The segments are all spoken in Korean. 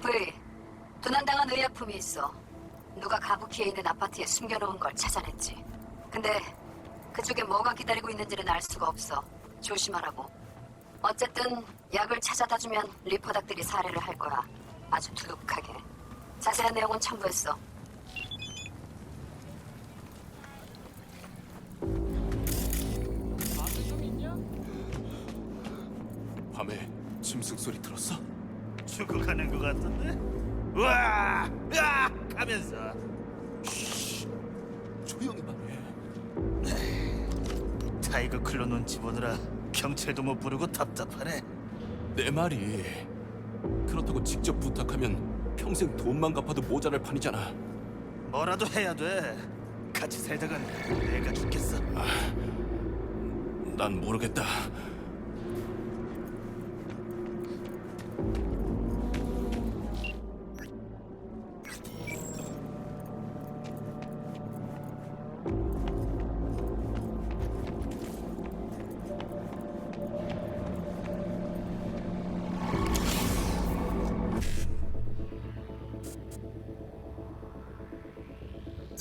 V, 도난당한 의약품이 있어. 누가 가부키에 있는 아파트에 숨겨놓은 걸 찾아냈지. 근데 그쪽에 뭐가 기다리고 있는지는 알 수가 없어. 조심하라고. 어쨌든 약을 찾아다 주면 리퍼닥들이 살해를 할 거야. 아주 두둑하게. 자세한 내용은 첨부했어. 밤에 짐승 소리 들었어? 죽어가는 것 같은데? 우와! 으아! 하면서 조용히 말해. 타이거 클로 눈치 보느라 경찰도 못 부르고 답답하네. 내 말이 그렇다고 직접 부탁하면 평생 돈만 갚아도 모자랄 판이잖아. 뭐라도 해야 돼. 같이 살다간 내가 죽겠어. 난 모르겠다.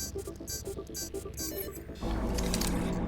Thank you.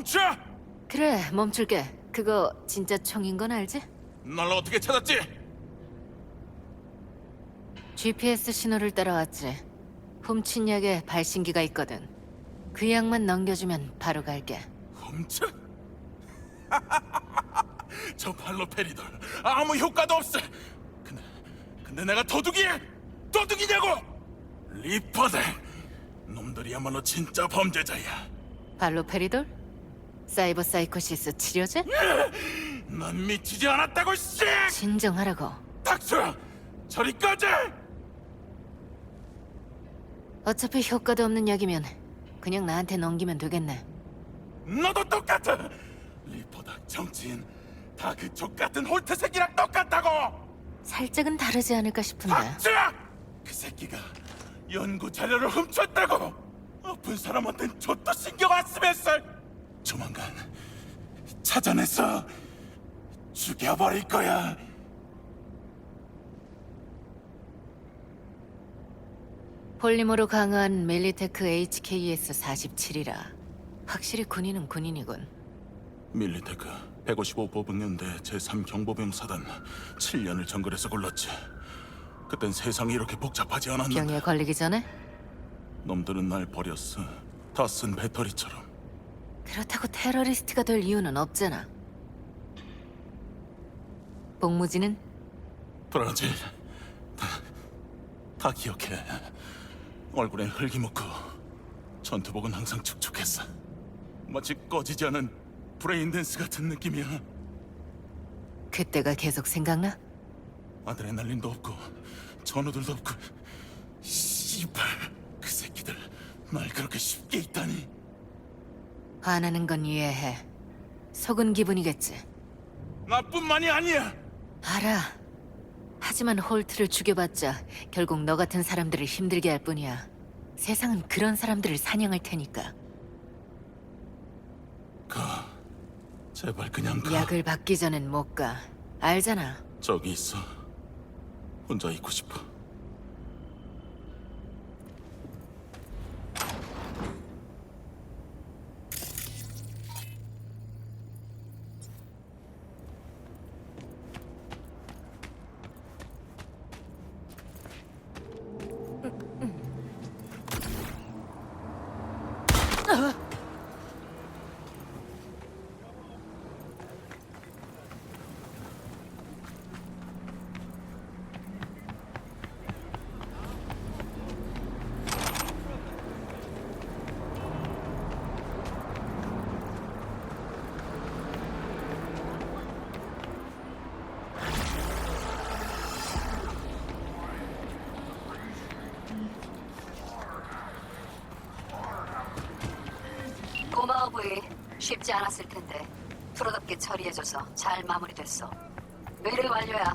멈춰! 그래, 멈출게. 그거 진짜 총인 건 알지? 널 어떻게 찾았지? GPS 신호를 따라왔지. 훔친 약에 발신기가 있거든. 그 약만 넘겨주면 바로 갈게. 훔쳐? 저 발로페리돌 아무 효과도 없어. 근데 근데 내가 도둑이야? 도둑이냐고? 리퍼들 놈들이야말로 진짜 범죄자야. 발로페리돌? 사이버 사이코시스 치료제? 난 미치지 않았다고 씨! 진정하라고. 닥쳐! 저리 꺼져! 어차피 효과도 없는 약이면 그냥 나한테 넘기면 되겠네. 너도 똑같아. 리퍼다 정치인 다 그 족 같은 홀트 새끼랑 똑같다고. 살짝은 다르지 않을까 싶은데. 닥쳐! 그 새끼가 연구 자료를 훔쳤다고. 아픈 사람한텐 좆도 신경 안 쓰면서 조만간 찾아내서 죽여버릴 거야. 폴리머로 강한 멜리테크 HKS 47이라. 확실히 군인은 군인이군. 밀리테크 155 보병연대 제3경보병 사단 7년을 정글에서 굴렀지. 그땐 세상이 이렇게 복잡하지 않았는데 병에 걸리기 전에 놈들은 날 버렸어. 다 쓴 배터리처럼. 그렇다고 테러리스트가 될 이유는 없잖아. 복무지는 브라질 다, 다 기억해. 얼굴엔 흙이 묻고 전투복은 항상 축축했어. 마치 꺼지지 않은 브레인 댄스 같은 느낌이야. 그때가 계속 생각나? 아드레날린도 없고 전우들도 없고 씨발 그 새끼들 날 그렇게 쉽게 있다니. 화나는 건 이해해. 속은 기분이겠지. 나뿐만이 아니야. 알아. 하지만 홀트를 죽여봤자 결국 너 같은 사람들을 힘들게 할 뿐이야. 세상은 그런 사람들을 사냥할 테니까. 가. 제발 그냥 가. 약을 받기 전엔 못 가. 알잖아. 저기 있어. 혼자 있고 싶어. 부이. 쉽지 않았을 텐데 프로답게 처리해줘서 잘 마무리됐어. 의뢰 완료야.